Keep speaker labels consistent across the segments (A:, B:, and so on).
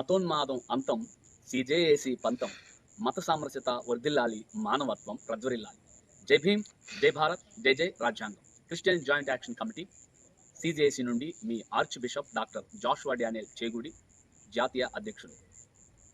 A: మతోన్మాదం అంతం సిజేఏసి పంతం మత సామరస్యత వర్ధిల్లాలి మానవత్వం ప్రజ్వరిల్లాలి. జై భీమ్ జై భారత్ జై జై రాజ్యాంగం. Christian joint action committee CJAC నుండి మీ archbishop doctor Joshua Daniel Chegudi జాతీయ అధ్యక్షుడు.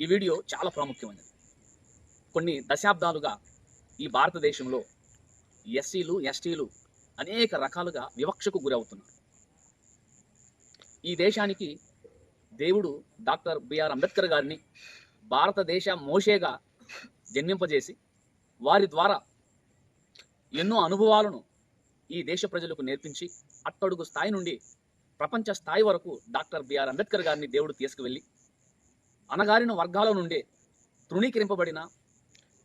A: ఈ వీడియో చాలా ప్రాముఖ్యమైనది. కొన్ని దశాబ్దాలుగా ఈ భారతదేశంలో ఎస్సీలు ఎస్టీలు అనేక రకాలుగా వివక్షకు గురవుతున్నారు. ఈ దేశానికి దేవుడు డాక్టర్ బిఆర్ అంబేద్కర్ గారిని భారతదేశ మోషేగా జన్మింపజేసి వారి ద్వారా ఎన్నో అనుభవాలను ఈ దేశ ప్రజలకు నేర్పించి అట్టడుగు స్థాయి నుండి ప్రపంచ స్థాయి వరకు డాక్టర్ బిఆర్ అంబేద్కర్ గారిని దేవుడు తీసుకువెళ్ళి అనగారిన వర్గాల నుండే తృణీకరింపబడిన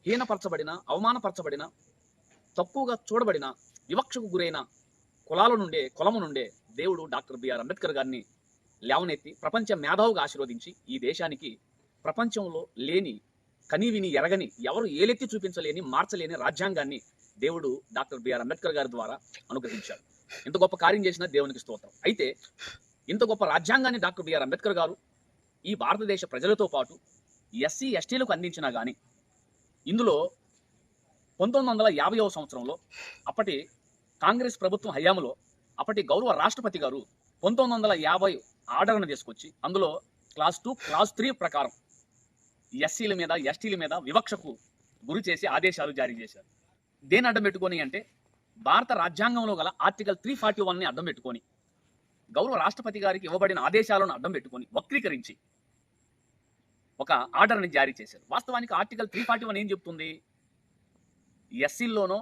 A: హీనపరచబడిన అవమానపరచబడిన తక్కువగా చూడబడిన వివక్షకు గురైన కులాల నుండే కులము నుండే దేవుడు డాక్టర్ బిఆర్ అంబేద్కర్ గారిని లేవనెత్తి ప్రపంచ మేధావుగా ఆశీర్వదించి ఈ దేశానికి ప్రపంచంలో లేని కనీవిని ఎరగని ఎవరు ఏలెత్తి చూపించలేని మార్చలేని రాజ్యాంగాన్ని దేవుడు డాక్టర్ బిఆర్ అంబేద్కర్ గారి ద్వారా అనుగ్రహించాడు. ఇంత గొప్ప కార్యం చేసిన దేవునికి స్తోత్రం. అయితే ఇంత గొప్ప రాజ్యాంగాన్ని డాక్టర్ బిఆర్ అంబేద్కర్ గారు ఈ భారతదేశ ప్రజలతో పాటు ఎస్సీ ఎస్టీలకు అందించినా కానీ ఇందులో పంతొమ్మిది వందల యాభైవ సంవత్సరంలో అప్పటి కాంగ్రెస్ ప్రభుత్వం హయాంలో అప్పటి గౌరవ రాష్ట్రపతి గారు పంతొమ్మిది వందల యాభై ఆర్డర్ను తీసుకొచ్చి అందులో క్లాస్ టూ క్లాస్ త్రీ ప్రకారం ఎస్సీల మీద ఎస్టీల మీద వివక్షకు గురి చేసి ఆదేశాలు జారీ చేశారు. దేని అడ్డం పెట్టుకొని అంటే భారత రాజ్యాంగంలో గల ఆర్టికల్ త్రీ ఫార్టీ వన్ని అడ్డం పెట్టుకొని గౌరవ రాష్ట్రపతి గారికి ఇవ్వబడిన ఆదేశాలను అడ్డం పెట్టుకొని వక్రీకరించి ఒక ఆర్డర్ని జారీ చేశారు. వాస్తవానికి ఆర్టికల్ త్రీ ఫార్టీ వన్ ఏం చెప్తుంది? ఎస్సీల్లోనో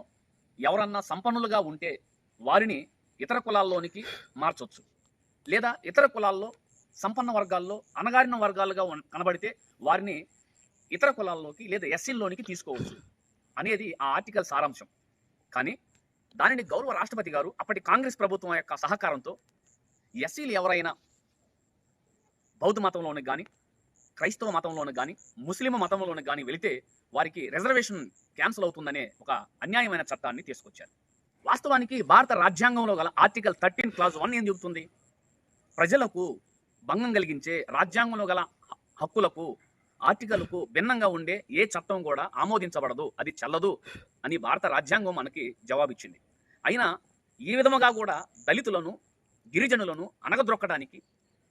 A: ఎవరన్నా సంపన్నులుగా ఉంటే వారిని ఇతర కులాల్లోనికి మార్చొచ్చు. లేదా ఇతర కులాల్లో సంపన్న వర్గాల్లో అణగారిన వర్గాలుగా కనబడితే వారిని ఇతర కులాల్లోకి లేదా ఎస్సీల్లోనికి తీసుకోవచ్చు అనేది ఆ ఆర్టికల్ సారాంశం. కానీ దానిని గౌరవ రాష్ట్రపతి గారు అప్పటి కాంగ్రెస్ ప్రభుత్వం యొక్క సహకారంతో ఎస్సీలు ఎవరైనా బౌద్ధ మతంలోని కానీ క్రైస్తవ మతంలోని కానీ ముస్లిం మతంలోని కానీ వెళితే వారికి రిజర్వేషన్ క్యాన్సిల్ అవుతుందనే ఒక అన్యాయమైన చట్టాన్ని తీసుకొచ్చారు. వాస్తవానికి భారత రాజ్యాంగంలో గల ఆర్టికల్ థర్టీన్ క్లాజ్ వన్ ఏం చెబుతుంది? ప్రజలకు భంగం కలిగించే రాజ్యాంగంలో గల హక్కులకు ఆర్టికల్కు భిన్నంగా ఉండే ఏ చట్టం కూడా ఆమోదించబడదు అది చల్లదు అని భారత రాజ్యాంగం మనకి జవాబిచ్చింది. అయినా ఈ విధముగా కూడా దళితులను గిరిజనులను అనగద్రొక్కడానికి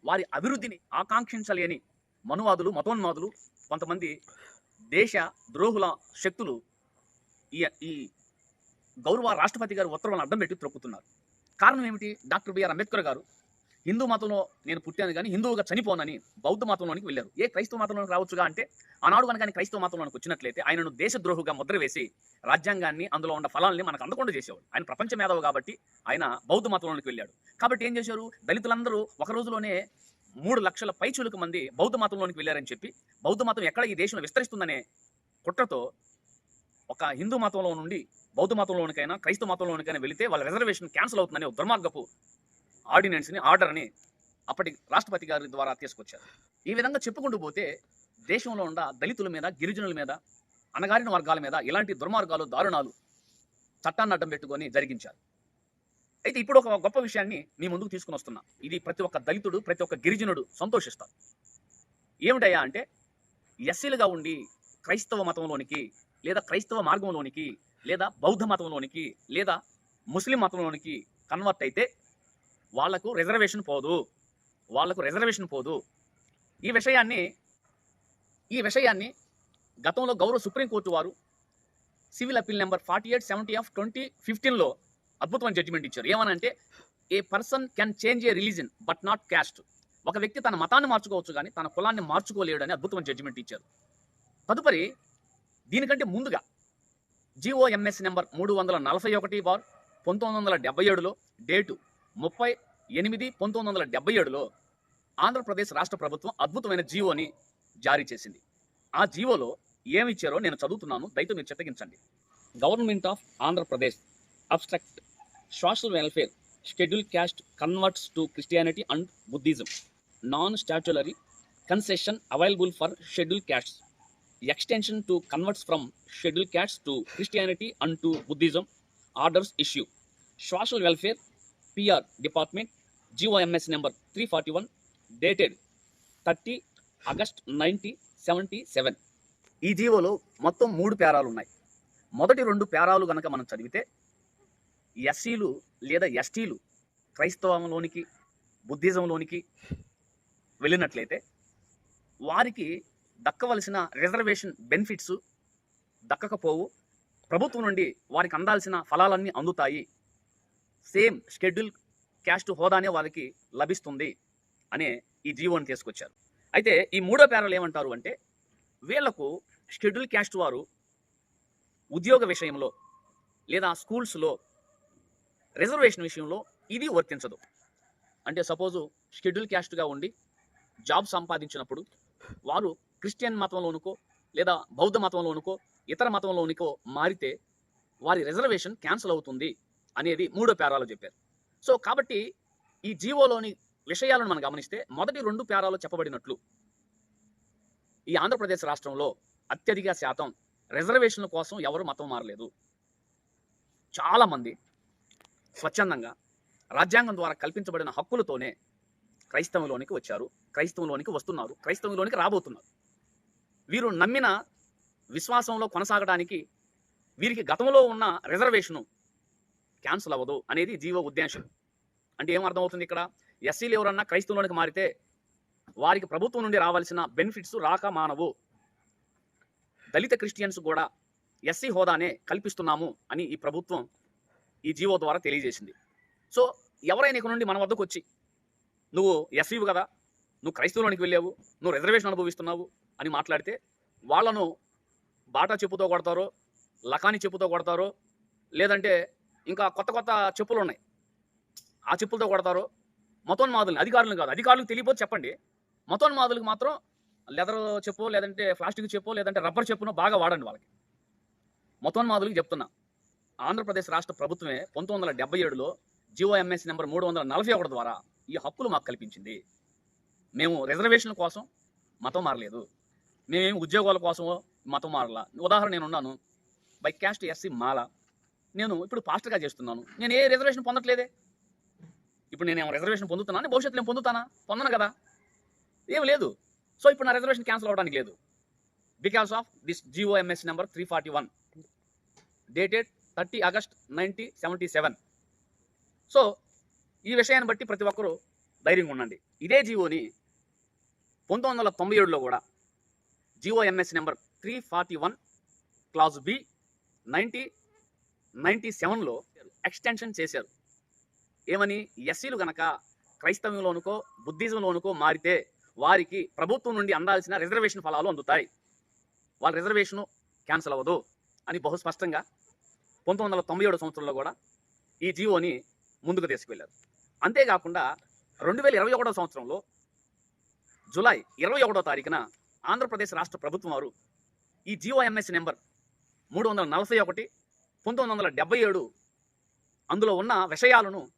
A: వారి అభివృద్ధిని ఆకాంక్షించలేని మనువాదులు మతోన్మాదులు కొంతమంది దేశ ద్రోహుల శక్తులు ఈ ఈ గౌరవ రాష్ట్రపతి గారు ఉత్తర్వులను అడ్డం పెట్టి త్రొక్కుతున్నారు. కారణం ఏమిటి? డాక్టర్ బిఆర్ అంబేద్కర్ గారు హిందూ మతంలో నేను పుట్టాను కానీ హిందువుగా చనిపోనని బౌద్ధ మతంలోనికి వెళ్ళారు. ఏ క్రైస్తవ మతంలోకి రావచ్చుగా అంటే ఆనాడు కనుక క్రైస్తవ మతంలోనికి వచ్చినట్లయితే ఆయనను దేశద్రోహుగా ముద్ర వేసి రాజ్యాంగాన్ని అందులో ఉన్న ఫలాల్ని మనకు అందకుండా చేసేవాడు. ఆయన ప్రపంచ మేధావు కాబట్టి ఆయన బౌద్ధ మతంలోనికి వెళ్ళాడు. కాబట్టి ఏం చేశారు? దళితులందరూ ఒక రోజులోనే మూడు లక్షల పైచులకు మంది బౌద్ధ మతంలోనికి వెళ్ళారని చెప్పి బౌద్ధ మతం ఎక్కడ ఈ దేశంలో విస్తరిస్తుందనే కుట్రతో ఒక హిందూ మతంలో నుండి బౌద్ధ మతంలోనికైనా క్రైస్తవ మతంలోనికైనా వెళితే వాళ్ళ రిజర్వేషన్ క్యాన్సిల్ అవుతుందనే దుర్మార్గపు ఆర్డినెన్స్ని ఆర్డర్ని అప్పటి రాష్ట్రపతి గారి ద్వారా తీసుకొచ్చారు. ఈ విధంగా చెప్పుకుంటూ పోతే దేశంలో ఉన్న దళితుల మీద గిరిజనుల మీద అణగారిన వర్గాల మీద ఇలాంటి దుర్మార్గాలు దారుణాలు చట్టాన్ని అడ్డం పెట్టుకొని జరిగించారు. అయితే ఇప్పుడు ఒక గొప్ప విషయాన్ని మీ ముందుకు తీసుకుని వస్తున్నా. ఇది ప్రతి ఒక్క దళితుడు ప్రతి ఒక్క గిరిజనుడు సంతోషిస్తారు. ఏమిటయ్యా అంటే ఎస్సీలుగా ఉండి క్రైస్తవ మతంలోనికి లేదా క్రైస్తవ మార్గంలోనికి లేదా బౌద్ధ మతంలోనికి లేదా ముస్లిం మతంలోనికి కన్వర్ట్ అయితే వాళ్ళకు రిజర్వేషన్ పోదు. వాళ్ళకు రిజర్వేషన్ పోదు. ఈ విషయాన్ని ఈ విషయాన్ని గతంలో గౌరవ సుప్రీంకోర్టు వారు civil appeal number forty eight seventy of twenty ఫిఫ్టీన్లో అద్భుతమైన జడ్జిమెంట్ ఇచ్చారు. ఏమనంటే a person can change a religion but not caste ఒక వ్యక్తి తన మతాన్ని మార్చుకోవచ్చు కానీ తన కులాన్ని మార్చుకోలేడు అని అద్భుతమైన జడ్జిమెంట్ ఇచ్చారు. తదుపరి దీనికంటే ముందుగా జిఓఎంఎస్ నెంబర్ మూడు వందల నలభై ఒకటి బార్ పంతొమ్మిది వందల డెబ్బై ఏడులో డేటు ముప్పై ఎనిమిది పంతొమ్మిది వందల డెబ్బై ఏడులో ఆంధ్రప్రదేశ్ రాష్ట్ర ప్రభుత్వం అద్భుతమైన జీవోని జారీ చేసింది. ఆ జీవోలో ఏమి ఇచ్చారో నేను చదువుతున్నాను. దయతో మీరు చిత్తగించండి government of Andhra Pradesh abstract social welfare schedule caste converts to Christianity and Buddhism non statutory concession available for schedule castes converts from schedule from to Christianity and to Buddhism orders issue social welfare PR department GOMS number three forty one dated thirty August ninety seventy seven ఈ జీవోలో మొత్తం మూడు పేరాలు ఉన్నాయి. మొదటి రెండు పేరాలు గనక మనం చదివితే ఎస్సీలు లేదా ఎస్టీలు క్రైస్తవంలోనికి బుద్ధిజంలోనికి వెళ్ళినట్లయితే వారికి దక్కవలసిన రిజర్వేషన్ బెనిఫిట్స్ దక్కకపోవు. ప్రభుత్వం నుండి వారికి అందాల్సిన ఫలాలన్నీ అందుతాయి. సేమ్ షెడ్యూల్ క్యాస్ట్ హోదానే వారికి లభిస్తుంది అనే ఈ జీవోని తీసుకొచ్చారు. అయితే ఈ మూడో ప్యానల్ ఏమంటారు అంటే వీళ్ళకు షెడ్యూల్ క్యాస్ట్ వారు ఉద్యోగ విషయంలో లేదా స్కూల్స్లో రిజర్వేషన్ విషయంలో ఇది వర్తించదు. అంటే సపోజు షెడ్యూల్ క్యాస్ట్గా ఉండి జాబ్ సంపాదించినప్పుడు వారు క్రిస్టియన్ మతంలోనుకో లేదా బౌద్ధ మతంలోనుకో ఇతర మతంలోనికో మారితే వారి రిజర్వేషన్ క్యాన్సిల్ అవుతుంది. అనేది మూడో పేరాలో చెప్పారు. సో కాబట్టి ఈ జీవోలోని విషయాలను మనం గమనిస్తే మొదటి రెండు పేరాలు చెప్పబడినట్లు. ఈ ఆంధ్రప్రదేశ్ రాష్ట్రంలో అత్యధిక శాతం రిజర్వేషన్ల కోసం ఎవరు మతం మారలేదు. చాలామంది స్వచ్ఛందంగా రాజ్యాంగం ద్వారా కల్పించబడిన హక్కులతోనే క్రైస్తవంలోనికి వచ్చారు. క్రైస్తవంలోనికి వస్తున్నారు. క్రైస్తవంలోనికి రాబోతున్నారు. వీరు నమ్మిన విశ్వాసంలో కొనసాగడానికి వీరికి గతంలో ఉన్న రిజర్వేషను క్యాన్సిల్ అవ్వదు అనేది జీవ ఉద్దేశం. అంటే ఏం అర్థమవుతుంది ఇక్కడ? ఎస్సీలు ఎవరన్నా క్రైస్తవులోనికి మారితే వారికి ప్రభుత్వం నుండి రావాల్సిన బెనిఫిట్స్ రాక మానవు. దళిత క్రిస్టియన్స్ కూడా ఎస్సీ హోదానే కల్పిస్తున్నాము అని ఈ ప్రభుత్వం ఈ జీవో ద్వారా తెలియజేసింది. సో ఎవరైనా ఇక్కడ నుండి మన వద్దకు వచ్చి నువ్వు ఎస్సీవు కదా నువ్వు క్రైస్తవులోనికి వెళ్ళావు నువ్వు రిజర్వేషన్ అనుభవిస్తున్నావు అని మాట్లాడితే వాళ్ళను బాటా చెప్పుతో కొడతారో లకాని చెప్పుతో కొడతారో లేదంటే ఇంకా కొత్త కొత్త చెప్పులు ఉన్నాయి. ఆ చెప్పులతో కొడతారు. మతోన్మాదులు అధికారులు కాదు. అధికారులకు తెలియపోతే చెప్పండి. మతోన్మాదులకు మాత్రం లెదర్ చెప్పు లేదంటే ప్లాస్టిక్ చెప్పు లేదంటే రబ్బర్ చెప్పును బాగా వాడండి వాళ్ళకి. మతోన్మాదులకు చెప్తున్నా. ఆంధ్రప్రదేశ్ రాష్ట్ర ప్రభుత్వమే పంతొమ్మిది వందల డెబ్బై ఏడులో జిఓఎంఎస్ నెంబర్ మూడు వందల నలభై ఒకటి ద్వారా ఈ హక్కులు మాకు కల్పించింది. మేము రిజర్వేషన్ల కోసం మతం మారలేదు. మేమేమి ఉద్యోగాల కోసమో మతం మారలా. ఉదాహరణ నేను ఉన్నాను. By caste SC Mala. నేను ఇప్పుడు పాస్టర్గా చేస్తున్నాను. నేను ఏ రిజర్వేషన్ పొందట్లేదే? ఇప్పుడు నేను రిజర్వేషన్ పొందుతున్నాను భవిష్యత్తులో నేను పొందుతానా? పొందను కదా. ఏం లేదు. సో ఇప్పుడు నా రిజర్వేషన్ క్యాన్సిల్ అవ్వడానికి లేదు. Because of this GOMS number three forty one dated thirty August ninety seventy seven so ఈ విషయాన్ని బట్టి ప్రతి ఒక్కరూ ధైర్యంగా ఉండండి. ఇదే జీవోని పంతొమ్మిది వందల తొంభై ఏడులో కూడా GOMS number three forty one class B ninety ninety సెవెన్లో ఎక్స్టెన్షన్ చేశారు. ఏమని? ఎస్సీలు గనక క్రైస్తవంలోనుకో బుద్ధిజంలోనుకో మారితే వారికి ప్రభుత్వం నుండి అందాల్సిన రిజర్వేషన్ ఫలాలు అందుతాయి. వాళ్ళ రిజర్వేషను క్యాన్సిల్ అవ్వదు అని బహు స్పష్టంగా పంతొమ్మిది వందల తొంభై ఏడు సంవత్సరంలో కూడా ఈ జీవోని ముందుకు తీసుకువెళ్ళారు అంతేకాకుండా రెండు వేల ఇరవై ఒకటో సంవత్సరంలో జూలై ఇరవై ఒకటో తారీఖున ఆంధ్రప్రదేశ్ రాష్ట్ర ప్రభుత్వం వారు ఈ జిఓఎంఎస్ నెంబర్ మూడు వందల నలభై ఒకటి పంతొమ్మిది వందల డెబ్బై ఏడు అందులో ఉన్న విషయాలను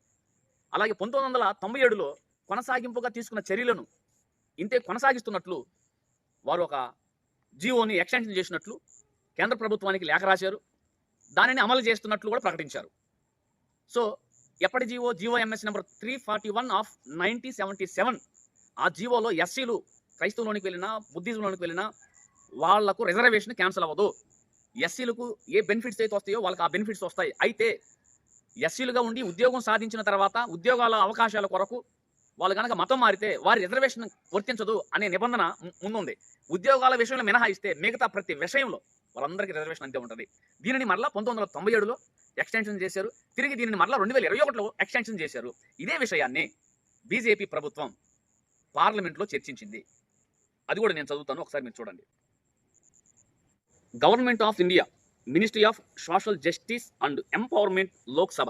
A: అలాగే పంతొమ్మిది వందల తొంభై ఏడులో కొనసాగింపుగా తీసుకున్న చర్యలను ఇంతే కొనసాగిస్తున్నట్లు వారు ఒక జీవోని ఎక్స్టెన్షన్ చేసినట్లు కేంద్ర ప్రభుత్వానికి లేఖ రాశారు. దానిని అమలు చేస్తున్నట్లు కూడా ప్రకటించారు. సో ఎప్పటి GO? GO MS number three forty one of ninety seventy seven. ఆ జీవోలో ఎస్సీలు క్రైస్తవులోనికి వెళ్ళినా బుద్ధిజంలోనికి వెళ్ళినా వాళ్ళకు రిజర్వేషన్ క్యాన్సిల్ అవ్వదు. ఎస్సీలకు ఏ బెనిఫిట్స్ అయితే వస్తాయో వాళ్ళకి ఆ బెనిఫిట్స్ వస్తాయి. అయితే ఎస్సీలుగా ఉండి ఉద్యోగం సాధించిన తర్వాత ఉద్యోగాల అవకాశాల కొరకు వాళ్ళు కనుక మతం మారితే వారి రిజర్వేషన్ వర్తించదు అనే నిబంధన ముందుంది. ఉద్యోగాల విషయంలో మినహాయిస్తే మిగతా ప్రతి విషయంలో వాళ్ళందరికీ రిజర్వేషన్ అంతే ఉంటుంది. దీనిని మరలా పంతొమ్మిది వందల తొంభై ఏడులో ఎక్స్టెన్షన్ చేశారు. తిరిగి దీనిని మరలా రెండు వేల ఇరవై ఒకటిలో ఎక్స్టెన్షన్ చేశారు. ఇదే విషయాన్ని బీజేపీ ప్రభుత్వం పార్లమెంట్లో చర్చించింది. అది కూడా నేను చదువుతాను. ఒకసారి మీరు చూడండి. Government of India ministry of social justice and empowerment Lok Sabha.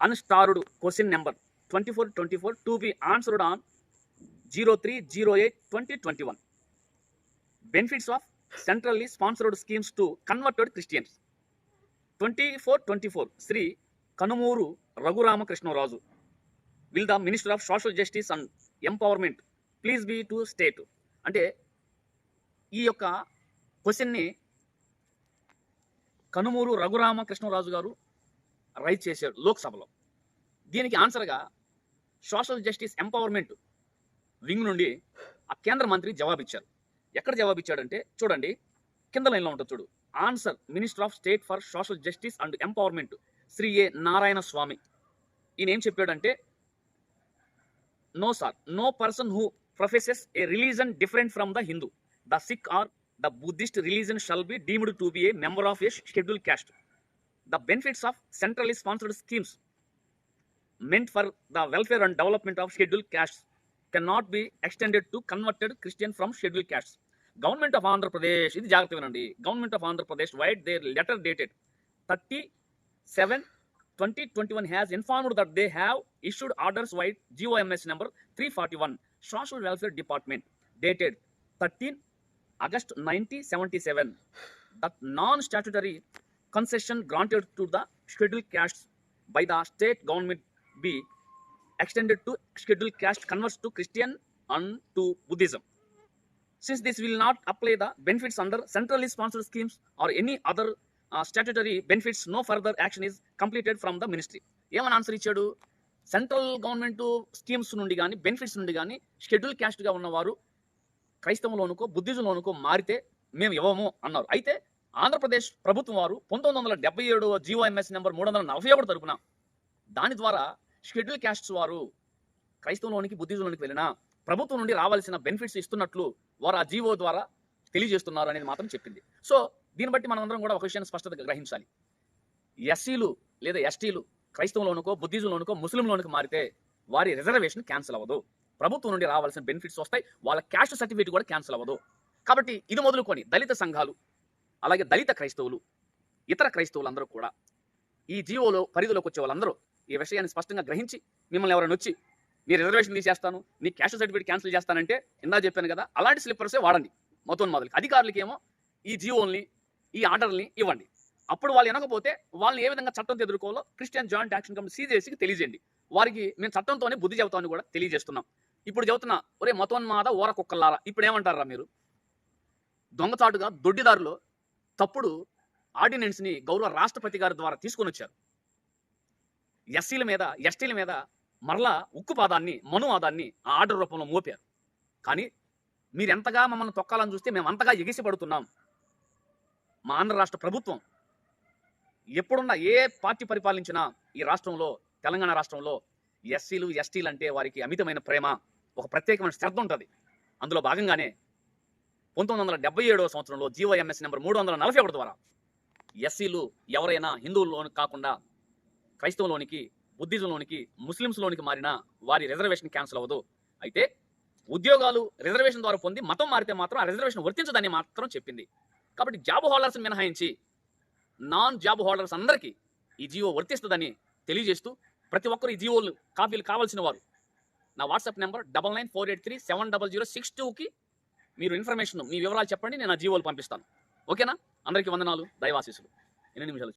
A: Unstarred question number twenty four twenty four to be answered on zero three zero eight twenty twenty one. Benefits of centrally sponsored schemes to converted Christians. Twenty four twenty four Shri Kanumuru Raghurama Krishna Raju. Will the minister of social justice and empowerment please be to state అంటే ఈ యొక్క క్వశ్చన్ని కనుమూరు రఘురామకృష్ణరాజు గారు right చేశారు లోక్సభలో. దీనికి ఆన్సర్గా social justice empowerment wing నుండి ఆ కేంద్ర మంత్రి జవాబిచ్చారు. ఎక్కడ జవాబిచ్చాడంటే చూడండి కింద లైన్లో ఉంటుంది చూడు. Answer minister of state for social justice and empowerment Shri A Narayana Swamy. ఈయన ఏం చెప్పాడంటే no sir no person who professes a religion different from the Hindu the Sikh or The Buddhist religion shall be deemed to be a member of a scheduled caste the benefits of centrally sponsored schemes meant for the welfare and development of scheduled castes cannot be extended to converted Christian from scheduled castes. Government of Andhra Pradesh ఇది జాగ్రత్త వినండి government of Andhra Pradesh vide their letter dated thirty seven twenty twenty one has informed that they have issued orders vide GO Ms number three forty one social welfare department dated thirteen August nineteen seventy seven. That non statutory concession granted to the schedule caste by the state government be extended to schedule caste converts to Christian and to Buddhism since this will not apply the benefits under centrally sponsored schemes are any other statutory benefits no further action is completed from the ministry ఏమని answer ఇచ్చాడు? Central government schemes నుండి కానీ benefits నుండి కానీ schedule క్యాస్ట్గా ఉన్నవారు క్రైస్తవంలోనుకో బుద్ధిజంలోనుకో మారితే మేము ఇవ్వము అన్నారు. అయితే ఆంధ్రప్రదేశ్ ప్రభుత్వం వారు పంతొమ్మిది వందల డెబ్బై ఏడు జీఓఎంఎస్ నెంబర్ మూడు వందల నలభై ఒకటి తరపున దాని ద్వారా షెడ్యూల్ క్యాస్ట్స్ వారు క్రైస్తవంలోనికి బుద్ధిజంలోనికి వెళ్ళినా ప్రభుత్వం నుండి రావాల్సిన బెనిఫిట్స్ ఇస్తున్నట్లు వారు ఆ జీవో ద్వారా తెలియజేస్తున్నారు అనేది మాత్రం చెప్పింది. సో దీన్ని బట్టి మనందరం కూడా ఒక విషయాన్ని స్పష్టత గ్రహించాలి. ఎస్సీలు లేదా ఎస్టీలు క్రైస్తవంలోనికో బుద్ధిజంలోనుకో ముస్లింలోనికి మారితే వారి రిజర్వేషన్ క్యాన్సిల్ అవ్వదు. ప్రభుత్వం నుండి రావాల్సిన బెనిఫిట్స్ వస్తాయి. వాళ్ళ క్యాస్ట్ సర్టిఫికేట్ కూడా క్యాన్సిల్ అవ్వదు. కాబట్టి ఇది మొదలుకొని దళిత సంఘాలు అలాగే దళిత క్రైస్తవులు ఇతర క్రైస్తవులు అందరూ కూడా ఈ జీవోలో పరిధిలోకి వచ్చే వాళ్ళందరూ ఈ విషయాన్ని స్పష్టంగా గ్రహించి మిమ్మల్ని ఎవరైనా వచ్చి నీ రిజర్వేషన్ తీసేస్తాను నీ క్యాష్ సర్టిఫికేట్ క్యాన్సిల్ చేస్తానంటే ఇందా చెప్పాను కదా అలాంటి స్లిప్పర్సే వాడండి మొత్తం మొదలు అధికారులకి ఏమో ఈ జీవోల్ని ఈ ఆర్డర్ని ఇవ్వండి. అప్పుడు వాళ్ళు వినకపోతే వాళ్ళని ఏ విధంగా చట్టంతో ఎదుర్కోవాలో క్రిస్టియన్ జాయింట్ యాక్షన్ కమిటీ సీజేసీకి తెలియజేయండి. వారికి మేము చట్టంతోనే బుద్ధి చెబుతామని కూడా తెలియజేస్తున్నాం. ఇప్పుడు చెబుతున్నా ఒరే మతోన్మాద ఓర కుక్కల్లారా ఇప్పుడు ఏమంటారా మీరు? దొంగచాటుగా దొడ్డిదారులో తప్పుడు ఆర్డినెన్స్ని గౌరవ రాష్ట్రపతి గారి ద్వారా తీసుకొని వచ్చారు ఎస్సీల మీద ఎస్టీల మీద మరలా ఉక్కుపాదాన్ని మనువాదాన్ని ఆ ఆర్డర్ రూపంలో మోపారు. కానీ మీరు ఎంతగా మమ్మల్ని తొక్కాలని చూస్తే మేము అంతగా ఎగిసి పడుతున్నాం మా ఆంధ్ర రాష్ట్ర ప్రభుత్వం ఎప్పుడున్నా ఏ పార్టీ పరిపాలించినా ఈ రాష్ట్రంలో తెలంగాణ రాష్ట్రంలో ఎస్సీలు ఎస్టీలు అంటే వారికి అమితమైన ప్రేమ. ఒక ప్రత్యేకమైన శ్రద్ధ ఉంటుంది. అందులో భాగంగానే పంతొమ్మిది వందల డెబ్బై ఏడవ సంవత్సరంలో జీవోఎంఎస్ నెంబర్ మూడు వందల నలభై ఒకటి ద్వారా ఎస్సీలు ఎవరైనా హిందువుల్లోని కాకుండా క్రైస్తవంలోనికి బుద్ధిజంలోనికి ముస్లింస్లోనికి మారినా వారి రిజర్వేషన్ క్యాన్సిల్ అవ్వదు. అయితే ఉద్యోగాలు రిజర్వేషన్ ద్వారా పొంది మతం మారితే మాత్రం ఆ రిజర్వేషన్ వర్తించదని మాత్రం చెప్పింది. కాబట్టి జాబ్ హోల్డర్స్ మినహాయించి నాన్ జాబ్ హోల్డర్స్ అందరికీ ఈ జీవో వర్తిస్తుందని తెలియజేస్తూ ప్రతి ఒక్కరు ఈ జీవోలు కాపీలు కావాల్సిన వారు నా WhatsApp number double nine four eight three seven double zero six టూకి మీరు ఇన్ఫర్మేషన్ మీ వివరాలు చెప్పండి నేను ఆ జీవోలు పంపిస్తాను. ఓకేనా? అందరికీ వందనాలు. దైవాశీసులు ఎన్ని నిమిషాలు